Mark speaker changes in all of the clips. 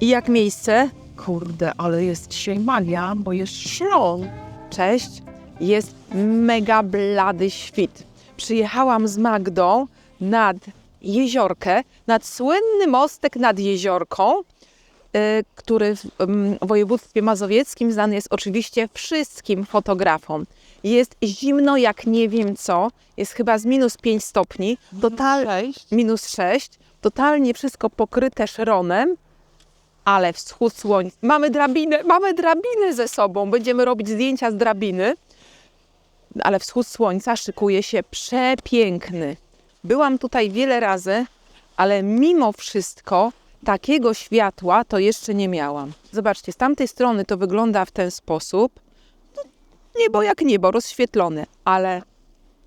Speaker 1: I jak miejsce?
Speaker 2: Kurde, ale jest dzisiaj magia, bo jest szlon.
Speaker 1: Cześć. Jest mega blady świt. Przyjechałam z Magdą nad jeziorkę, nad słynny mostek nad jeziorką, y, który w województwie mazowieckim znany jest oczywiście wszystkim fotografom. Jest zimno jak nie wiem co, jest chyba z minus 5 stopni, total, minus 6, totalnie wszystko pokryte szronem, ale wschód słońca. Mamy drabinę, mamy drabinę ze sobą, będziemy robić zdjęcia z drabiny, ale wschód słońca szykuje się przepiękny. Byłam tutaj wiele razy, ale mimo wszystko takiego światła to jeszcze nie miałam. Zobaczcie, z tamtej strony to wygląda w ten sposób. No, niebo jak niebo, rozświetlone, ale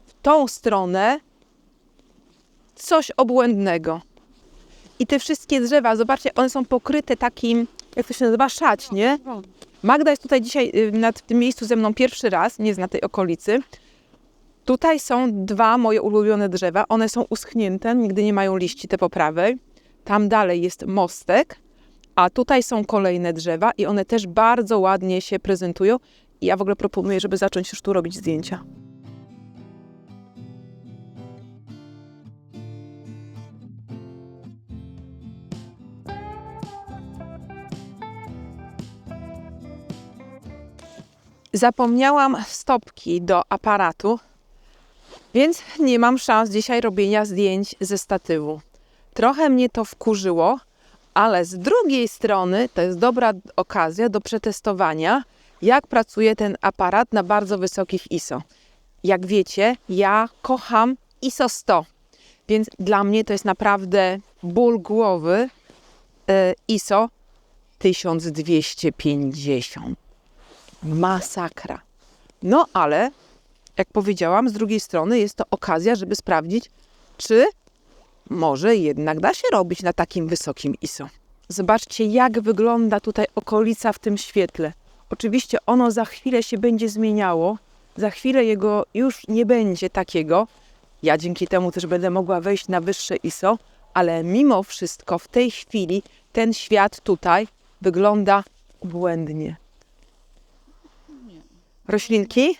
Speaker 1: w tą stronę coś obłędnego. I te wszystkie drzewa, zobaczcie, one są pokryte takim, jak to się nazywa, szać, nie? Magda jest tutaj dzisiaj y, nad w tym miejscu ze mną pierwszy raz, nie zna tej okolicy. Tutaj są dwa moje ulubione drzewa. One są uschnięte, nigdy nie mają liści te po prawej. Tam dalej jest mostek, a tutaj są kolejne drzewa i one też bardzo ładnie się prezentują. I ja w ogóle proponuję, żeby zacząć już tu robić zdjęcia. Zapomniałam stopki do aparatu, więc nie mam szans dzisiaj robienia zdjęć ze statywu. Trochę mnie to wkurzyło, ale z drugiej strony to jest dobra okazja do przetestowania, jak pracuje ten aparat na bardzo wysokich ISO. Jak wiecie, ja kocham ISO 100, więc dla mnie to jest naprawdę ból głowy e, ISO 1250 masakra. No ale, jak powiedziałam, z drugiej strony jest to okazja, żeby sprawdzić, czy może jednak da się robić na takim wysokim ISO. Zobaczcie, jak wygląda tutaj okolica w tym świetle. Oczywiście ono za chwilę się będzie zmieniało, za chwilę jego już nie będzie takiego. Ja dzięki temu też będę mogła wejść na wyższe ISO, ale mimo wszystko w tej chwili ten świat tutaj wygląda błędnie. Roślinki?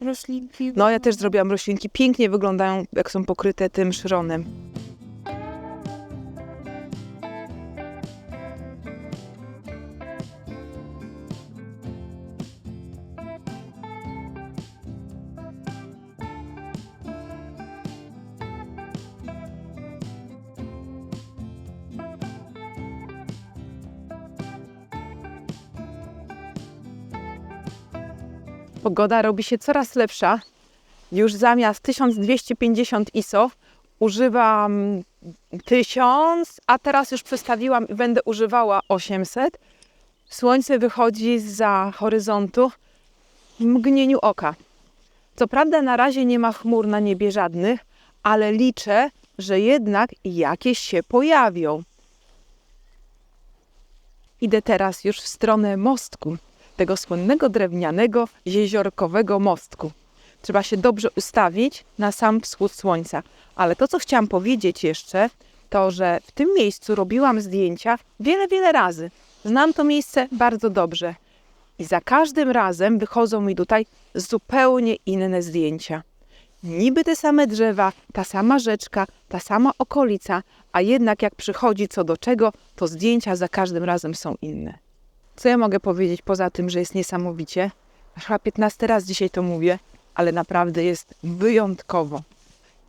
Speaker 2: Roślinki.
Speaker 1: No, ja też zrobiłam roślinki. Pięknie wyglądają, jak są pokryte tym szronem. Pogoda robi się coraz lepsza. Już zamiast 1250 ISO używam 1000, a teraz już przestawiłam i będę używała 800. Słońce wychodzi za horyzontu w mgnieniu oka. Co prawda na razie nie ma chmur na niebie żadnych, ale liczę, że jednak jakieś się pojawią. Idę teraz już w stronę mostku, tego słynnego drewnianego, jeziorkowego mostku. Trzeba się dobrze ustawić na sam wschód słońca. Ale to, co chciałam powiedzieć jeszcze, to, że w tym miejscu robiłam zdjęcia wiele, wiele razy. Znam to miejsce bardzo dobrze. I za każdym razem wychodzą mi tutaj zupełnie inne zdjęcia. Niby te same drzewa, ta sama rzeczka, ta sama okolica, a jednak jak przychodzi co do czego, to zdjęcia za każdym razem są inne. Co ja mogę powiedzieć poza tym, że jest niesamowicie? Chyba 15 raz dzisiaj to mówię, ale naprawdę jest wyjątkowo.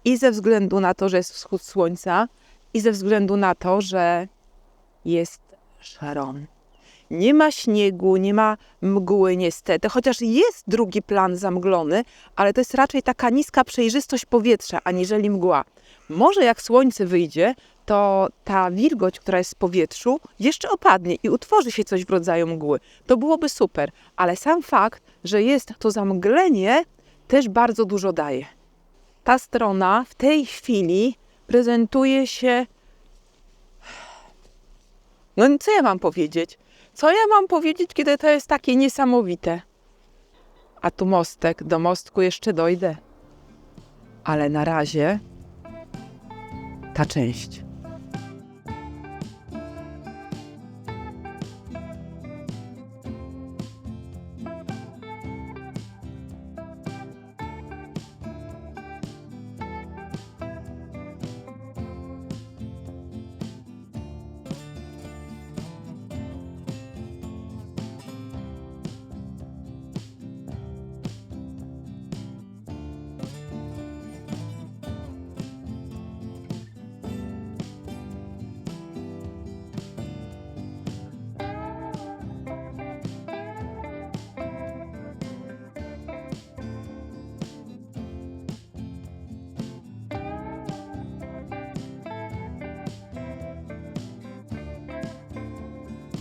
Speaker 1: I ze względu na to, że jest wschód słońca, i ze względu na to, że jest szron. Nie ma śniegu, nie ma mgły niestety, chociaż jest drugi plan zamglony, ale to jest raczej taka niska przejrzystość powietrza, aniżeli mgła. Może jak słońce wyjdzie, to ta wilgoć, która jest w powietrzu, jeszcze opadnie i utworzy się coś w rodzaju mgły. To byłoby super, ale sam fakt, że jest to zamglenie, też bardzo dużo daje. Ta strona w tej chwili prezentuje się. No co ja mam powiedzieć? Co ja mam powiedzieć, kiedy to jest takie niesamowite? A tu mostek, do mostku jeszcze dojdę. Ale na razie ta część.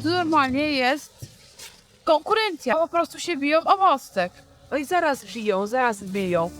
Speaker 2: Normalnie jest konkurencja. Po prostu się biją o mostek.
Speaker 1: Oj, zaraz biją, zaraz biją.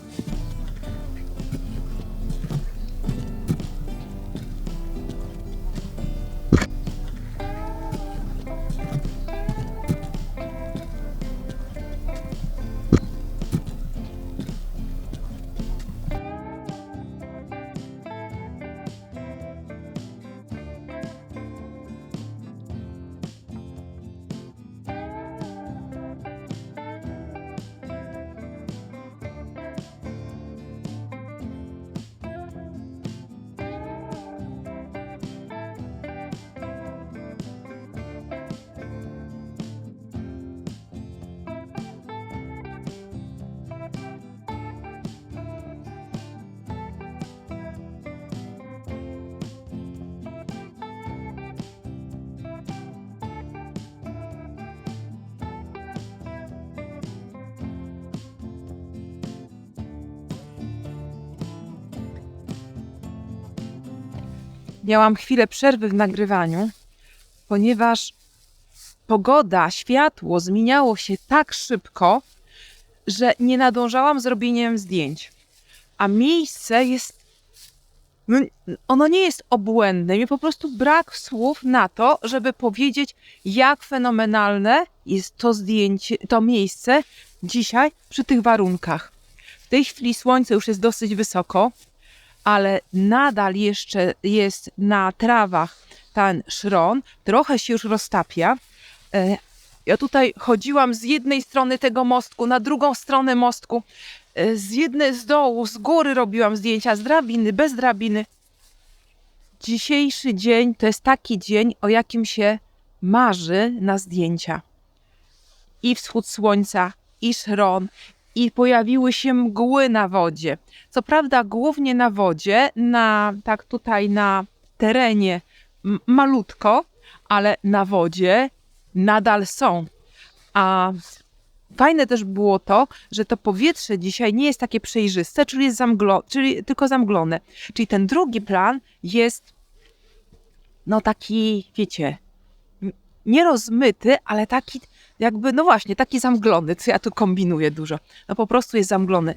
Speaker 1: Miałam chwilę przerwy w nagrywaniu, ponieważ pogoda, światło zmieniało się tak szybko, że nie nadążałam z robieniem zdjęć. A miejsce jest. no, Ono nie jest obłędne. Mi po prostu brak słów na to, żeby powiedzieć, jak fenomenalne jest to zdjęcie, to miejsce dzisiaj przy tych warunkach. W tej chwili słońce już jest dosyć wysoko, ale nadal jeszcze jest na trawach ten szron, trochę się już roztapia. E, Ja tutaj chodziłam z jednej strony tego mostku na drugą stronę mostku. E, Z jednej z dołu, z góry robiłam zdjęcia, z drabiny, bez drabiny. Dzisiejszy dzień to jest taki dzień, o jakim się marzy na zdjęcia. I wschód słońca, i szron, i pojawiły się mgły na wodzie. Co prawda, głównie na wodzie, na tak tutaj na terenie malutko, ale na wodzie nadal są. A fajne też było to, że to powietrze dzisiaj nie jest takie przejrzyste, czyli, jest zamglo, czyli tylko zamglone. Czyli ten drugi plan jest no taki, wiecie, nie rozmyty, ale taki jakby, no właśnie, taki zamglony. Co ja tu kombinuję dużo. No po prostu jest zamglony.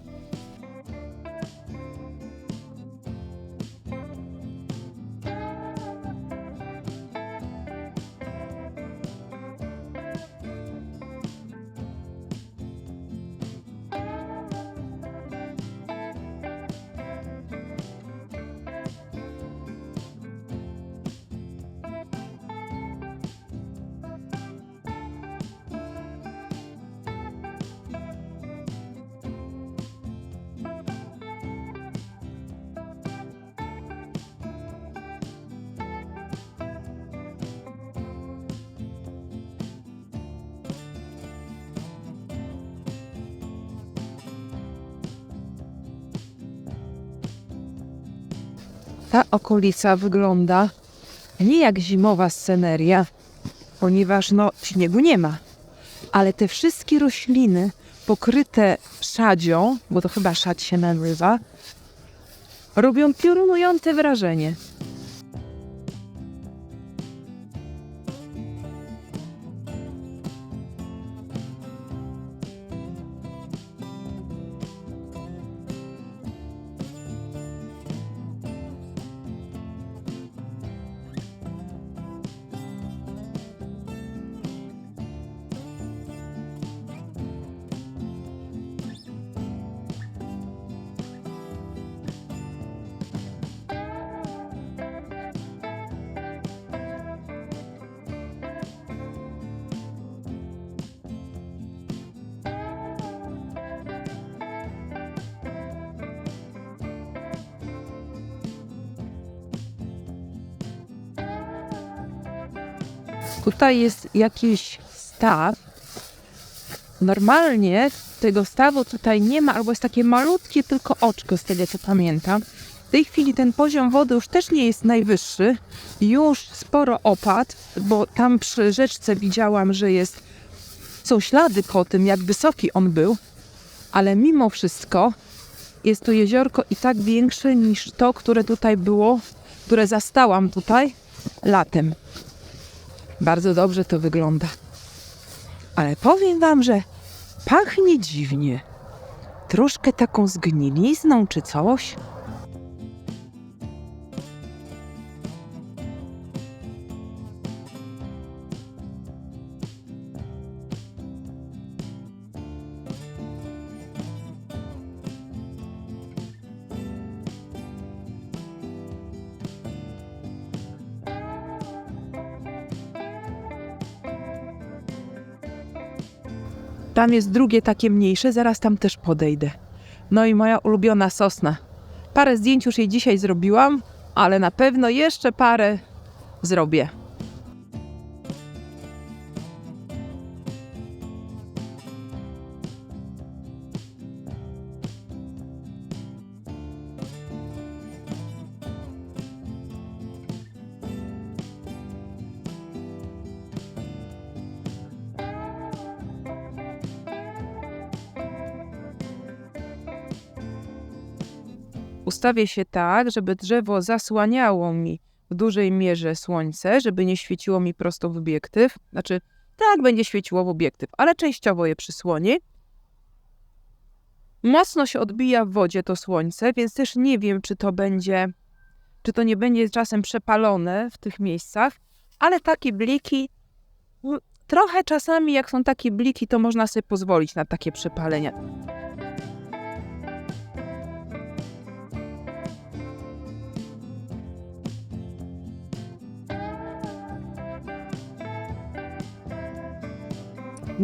Speaker 1: Ta okolica wygląda nie jak zimowa sceneria, ponieważ no śniegu nie ma. Ale te wszystkie rośliny pokryte szadzią, bo to chyba szadź się nazywa, robią piorunujące wrażenie. Tutaj jest jakiś staw. Normalnie tego stawu tutaj nie ma, albo jest takie malutkie tylko oczko, z tego co pamiętam. W tej chwili ten poziom wody już też nie jest najwyższy. Już sporo opadł, bo tam przy rzeczce widziałam, że jest, są ślady po tym, jak wysoki on był. Ale mimo wszystko jest to jeziorko i tak większe niż to, które tutaj było, które zastałam tutaj latem. Bardzo dobrze to wygląda. Ale powiem wam, że pachnie dziwnie. Troszkę taką zgnilizną czy coś. Tam jest drugie takie mniejsze, zaraz tam też podejdę. No i moja ulubiona sosna. Parę zdjęć już jej dzisiaj zrobiłam, ale na pewno jeszcze parę zrobię. Ustawię się tak, żeby drzewo zasłaniało mi w dużej mierze słońce, żeby nie świeciło mi prosto w obiektyw. Znaczy, tak będzie świeciło w obiektyw, ale częściowo je przysłoni. Mocno się odbija w wodzie to słońce, więc też nie wiem, czy to będzie, czy to nie będzie czasem przepalone w tych miejscach, ale takie bliki, trochę czasami jak są takie bliki, to można sobie pozwolić na takie przepalenia.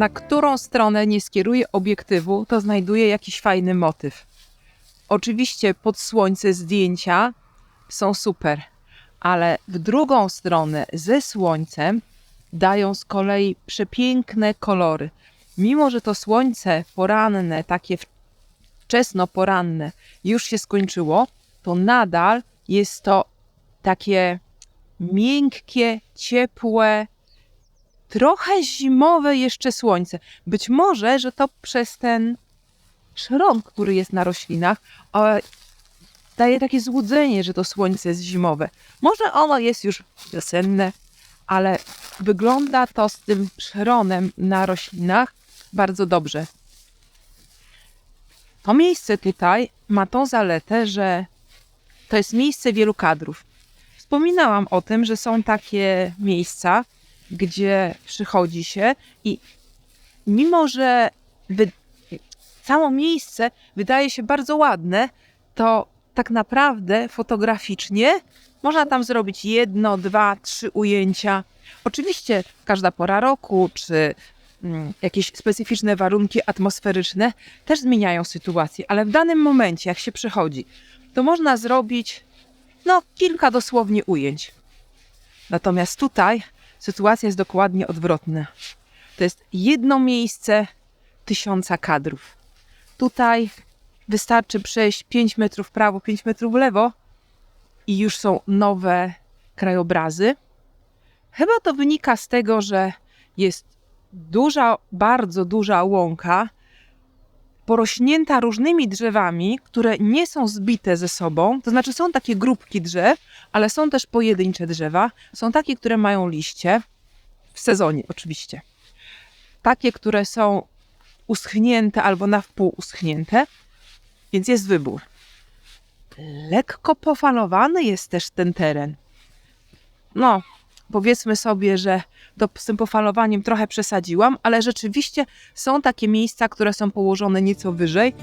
Speaker 1: Na którą stronę nie skieruję obiektywu, to znajduję jakiś fajny motyw. Oczywiście pod słońce zdjęcia są super, ale w drugą stronę ze słońcem dają z kolei przepiękne kolory. Mimo, że to słońce poranne, takie wczesno poranne, już się skończyło, to nadal jest to takie miękkie, ciepłe, trochę zimowe jeszcze słońce. Być może, że to przez ten szron, który jest na roślinach, daje takie złudzenie, że to słońce jest zimowe. Może ono jest już wiosenne, ale wygląda to z tym szronem na roślinach bardzo dobrze. To miejsce tutaj ma tą zaletę, że to jest miejsce wielu kadrów. Wspominałam o tym, że są takie miejsca, gdzie przychodzi się i mimo, że wy... samo miejsce wydaje się bardzo ładne, to tak naprawdę fotograficznie można tam zrobić jedno, dwa, trzy ujęcia. Oczywiście każda pora roku czy mm, jakieś specyficzne warunki atmosferyczne też zmieniają sytuację, ale w danym momencie, jak się przychodzi, to można zrobić no kilka dosłownie ujęć. Natomiast tutaj sytuacja jest dokładnie odwrotna. To jest jedno miejsce tysiąca kadrów. Tutaj wystarczy przejść 5 metrów w prawo, 5 metrów w lewo i już są nowe krajobrazy. Chyba to wynika z tego, że jest duża, bardzo duża łąka, porośnięta różnymi drzewami, które nie są zbite ze sobą. To znaczy, są takie grupki drzew, ale są też pojedyncze drzewa. Są takie, które mają liście, w sezonie oczywiście. Takie, które są uschnięte albo na wpół uschnięte, więc jest wybór. Lekko pofalowany jest też ten teren. No, powiedzmy sobie, że to z tym pofalowaniem trochę przesadziłam, ale rzeczywiście są takie miejsca, które są położone nieco wyżej.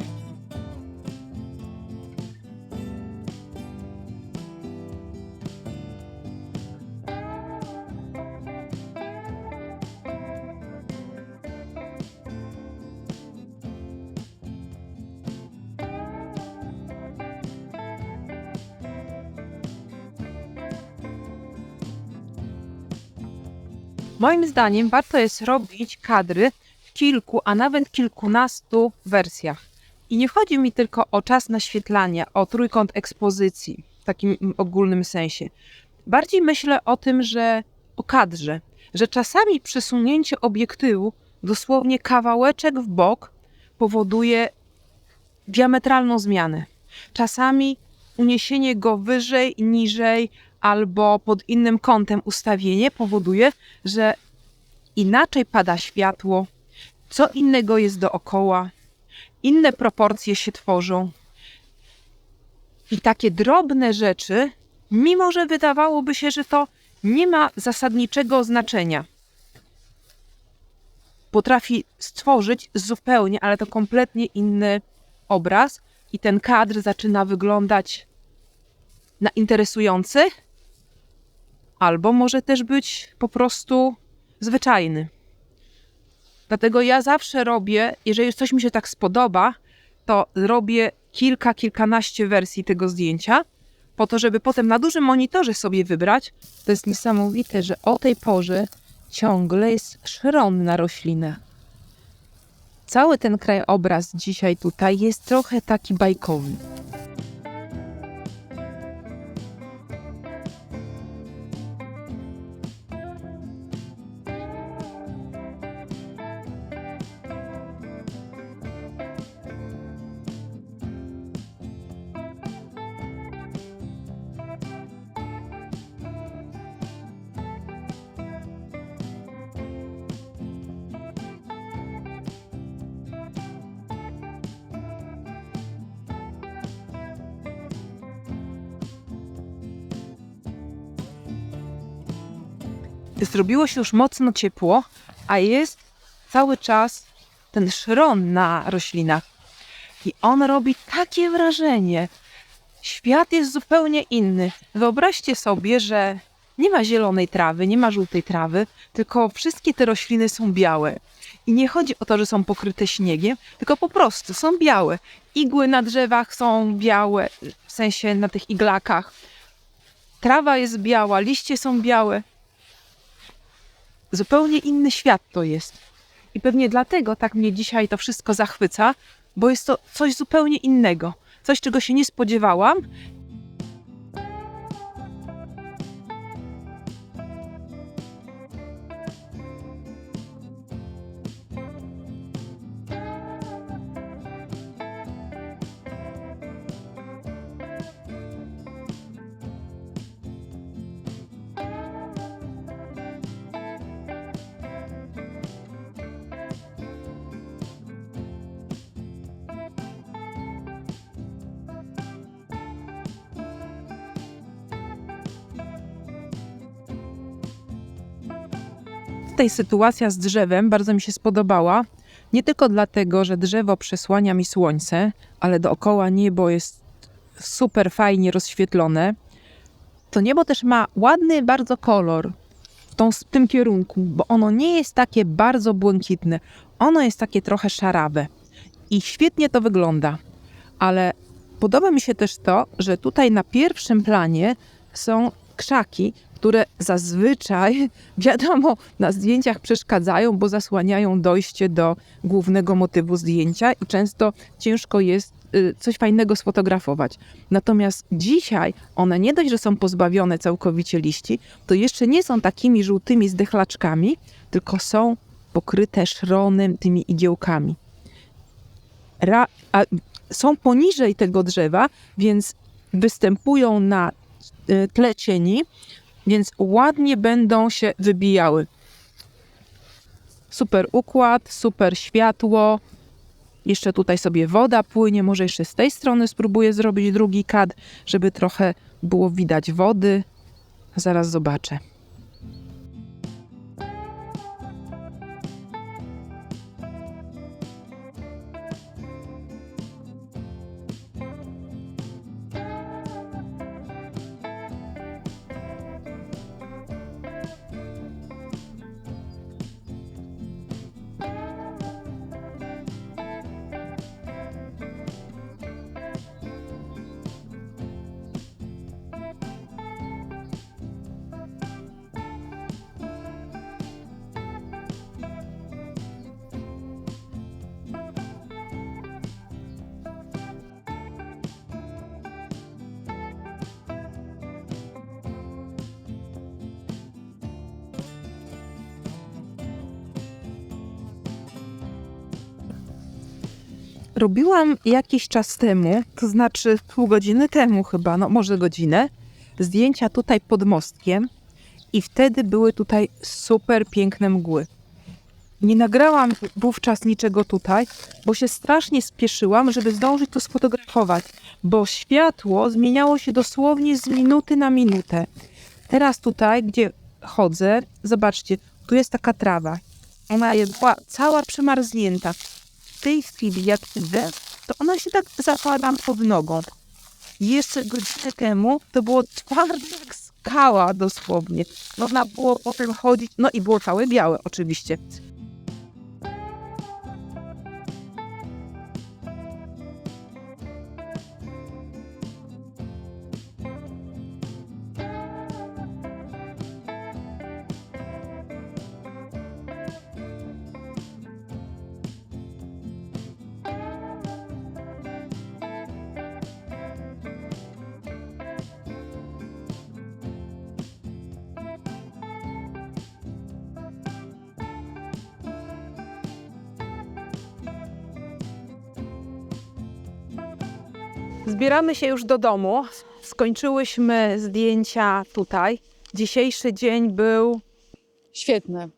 Speaker 1: Moim zdaniem warto jest robić kadry w kilku, a nawet kilkunastu wersjach. I nie chodzi mi tylko o czas naświetlania, o trójkąt ekspozycji w takim ogólnym sensie. Bardziej myślę o tym, że o kadrze, że czasami przesunięcie obiektywu dosłownie kawałeczek w bok powoduje diametralną zmianę. Czasami uniesienie go wyżej, niżej, albo pod innym kątem ustawienie powoduje, że inaczej pada światło, co innego jest dookoła, inne proporcje się tworzą. I takie drobne rzeczy, mimo że wydawałoby się, że to nie ma zasadniczego znaczenia, potrafi stworzyć zupełnie, ale to kompletnie inny obraz, i ten kadr zaczyna wyglądać na interesujący, albo może też być po prostu zwyczajny. Dlatego ja zawsze robię, jeżeli coś mi się tak spodoba, to robię kilka, kilkanaście wersji tego zdjęcia, po to, żeby potem na dużym monitorze sobie wybrać. To jest niesamowite, że o tej porze ciągle jest szron na roślinę. Cały ten krajobraz dzisiaj tutaj jest trochę taki bajkowy. Zrobiło się już mocno ciepło, a jest cały czas ten szron na roślinach. I on robi takie wrażenie. Świat jest zupełnie inny. Wyobraźcie sobie, że nie ma zielonej trawy, nie ma żółtej trawy, tylko wszystkie te rośliny są białe. I nie chodzi o to, że są pokryte śniegiem, tylko po prostu są białe. Igły na drzewach są białe, w sensie na tych iglakach. Trawa jest biała, liście są białe. Zupełnie inny świat to jest. I pewnie dlatego tak mnie dzisiaj to wszystko zachwyca, bo jest to coś zupełnie innego. Coś, czego się nie spodziewałam. Tutaj sytuacja z drzewem bardzo mi się spodobała. Nie tylko dlatego, że drzewo przesłania mi słońce, ale dookoła niebo jest super fajnie rozświetlone. To niebo też ma ładny bardzo kolor w, tą, w tym kierunku, bo ono nie jest takie bardzo błękitne. Ono jest takie trochę szarawe. I świetnie to wygląda. Ale podoba mi się też to, że tutaj na pierwszym planie są krzaki, które zazwyczaj, wiadomo, na zdjęciach przeszkadzają, bo zasłaniają dojście do głównego motywu zdjęcia i często ciężko jest y, coś fajnego sfotografować. Natomiast dzisiaj one nie dość, że są pozbawione całkowicie liści, to jeszcze nie są takimi żółtymi zdechlaczkami, tylko są pokryte szronem, tymi igiełkami. Ra, a, są poniżej tego drzewa, więc występują na y, tle cieni, więc ładnie będą się wybijały. Super układ, super światło. Jeszcze tutaj sobie woda płynie. Może jeszcze z tej strony spróbuję zrobić drugi kadr, żeby trochę było widać wody. Zaraz zobaczę. Robiłam jakiś czas temu, to znaczy pół godziny temu chyba, no może godzinę, zdjęcia tutaj pod mostkiem i wtedy były tutaj super piękne mgły. Nie nagrałam wówczas niczego tutaj, bo się strasznie spieszyłam, żeby zdążyć to sfotografować, bo światło zmieniało się dosłownie z minuty na minutę. Teraz tutaj, gdzie chodzę, zobaczcie, tu jest taka trawa. Ona jest cała przemarznięta. Tej chwili, jak idę, to ona się tak zakłada pod nogą. Jeszcze godzinę temu to było twarde jak skała dosłownie. Można było potem chodzić, no i było całe białe oczywiście. Zbieramy się już do domu. Skończyłyśmy zdjęcia tutaj. Dzisiejszy dzień był,
Speaker 2: Świetne.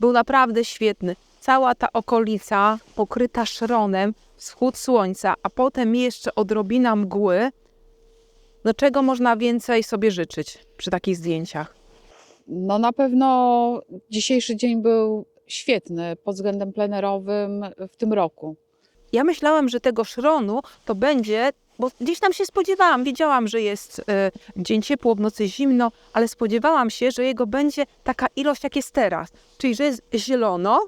Speaker 1: był naprawdę świetny. Cała ta okolica pokryta szronem, wschód słońca, a potem jeszcze odrobina mgły. No czego można więcej sobie życzyć przy takich zdjęciach?
Speaker 2: No na pewno dzisiejszy dzień był świetny pod względem plenerowym w tym roku.
Speaker 1: Ja myślałam, że tego szronu to będzie, bo gdzieś tam się spodziewałam, wiedziałam, że jest e, dzień ciepło, w nocy zimno, ale spodziewałam się, że jego będzie taka ilość, jak jest teraz. Czyli, że jest zielono,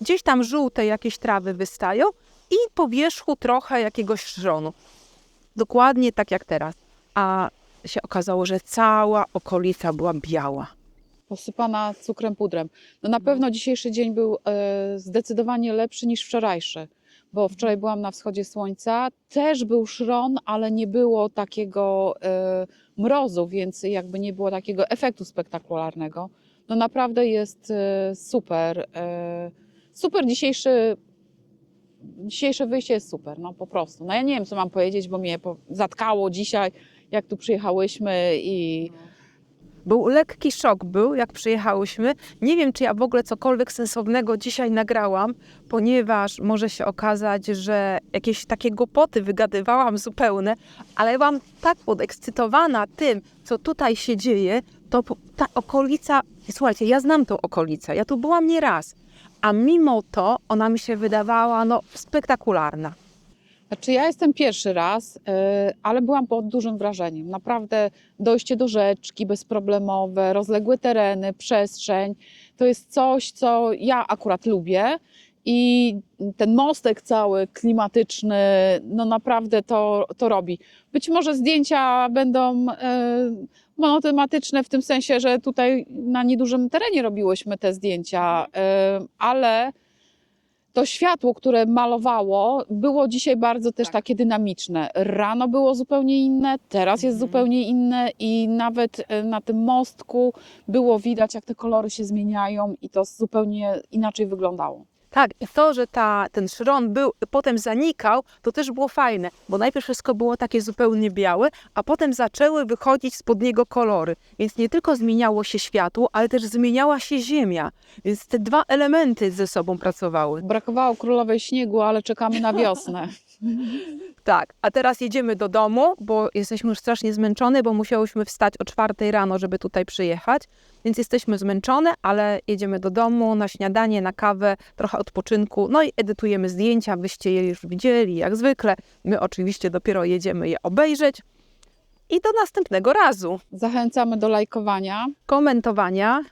Speaker 1: gdzieś tam żółte jakieś trawy wystają i po wierzchu trochę jakiegoś szronu. Dokładnie tak jak teraz. A się okazało, że cała okolica była biała.
Speaker 2: Posypana cukrem pudrem. No na pewno dzisiejszy dzień był e, zdecydowanie lepszy niż wczorajszy, bo wczoraj byłam na wschodzie słońca, też był szron, ale nie było takiego e, mrozu, więc jakby nie było takiego efektu spektakularnego. No naprawdę jest e, super. E, super dzisiejszy dzisiejsze wyjście jest super, no po prostu. No ja nie wiem, co mam powiedzieć, bo mnie zatkało dzisiaj, jak tu przyjechałyśmy i
Speaker 1: Był lekki szok, był jak przyjechałyśmy. Nie wiem, czy ja w ogóle cokolwiek sensownego dzisiaj nagrałam, ponieważ może się okazać, że jakieś takie głupoty wygadywałam zupełne, ale byłam tak podekscytowana tym, co tutaj się dzieje, to ta okolica, słuchajcie, ja znam tą okolicę, ja tu byłam nie raz, a mimo to ona mi się wydawała no, spektakularna.
Speaker 2: Znaczy, ja jestem pierwszy raz, yy, ale byłam pod dużym wrażeniem. Naprawdę dojście do rzeczki bezproblemowe, rozległe tereny, przestrzeń to jest coś, co ja akurat lubię. I ten mostek cały klimatyczny, no naprawdę to, to robi. Być może zdjęcia będą e, monotematyczne w tym sensie, że tutaj na niedużym terenie robiłyśmy te zdjęcia, e, ale to światło, które malowało, było dzisiaj bardzo też
Speaker 1: Tak.
Speaker 2: takie dynamiczne. Rano było zupełnie inne, teraz jest
Speaker 1: Mhm.
Speaker 2: zupełnie inne i nawet e, na tym mostku było widać, jak te kolory się zmieniają i to zupełnie inaczej wyglądało.
Speaker 1: Tak, i to, że ta, ten szron był, potem zanikał, to też było fajne, bo najpierw wszystko było takie zupełnie białe, a potem zaczęły wychodzić spod niego kolory. Więc nie tylko zmieniało się światło, ale też zmieniała się ziemia. Więc te dwa elementy ze sobą pracowały.
Speaker 2: Brakowało królowej śniegu, ale czekamy na wiosnę.
Speaker 1: Tak, a teraz jedziemy do domu, bo jesteśmy już strasznie zmęczone, bo musiałyśmy wstać o czwartej rano, żeby tutaj przyjechać. Więc jesteśmy zmęczone, ale jedziemy do domu na śniadanie, na kawę, trochę odpoczynku. No i edytujemy zdjęcia, byście je już widzieli, jak zwykle. My oczywiście dopiero jedziemy je obejrzeć. I do następnego razu.
Speaker 2: Zachęcamy do lajkowania.
Speaker 1: Komentowania.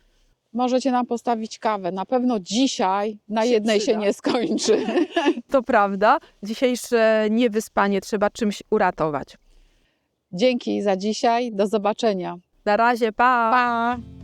Speaker 2: Możecie nam postawić kawę. Na pewno dzisiaj na
Speaker 1: Się
Speaker 2: jednej się
Speaker 1: przyda.
Speaker 2: nie skończy.
Speaker 1: To prawda, dzisiejsze niewyspanie trzeba czymś uratować.
Speaker 2: Dzięki za dzisiaj. Do zobaczenia.
Speaker 1: Na razie, pa!
Speaker 2: Pa!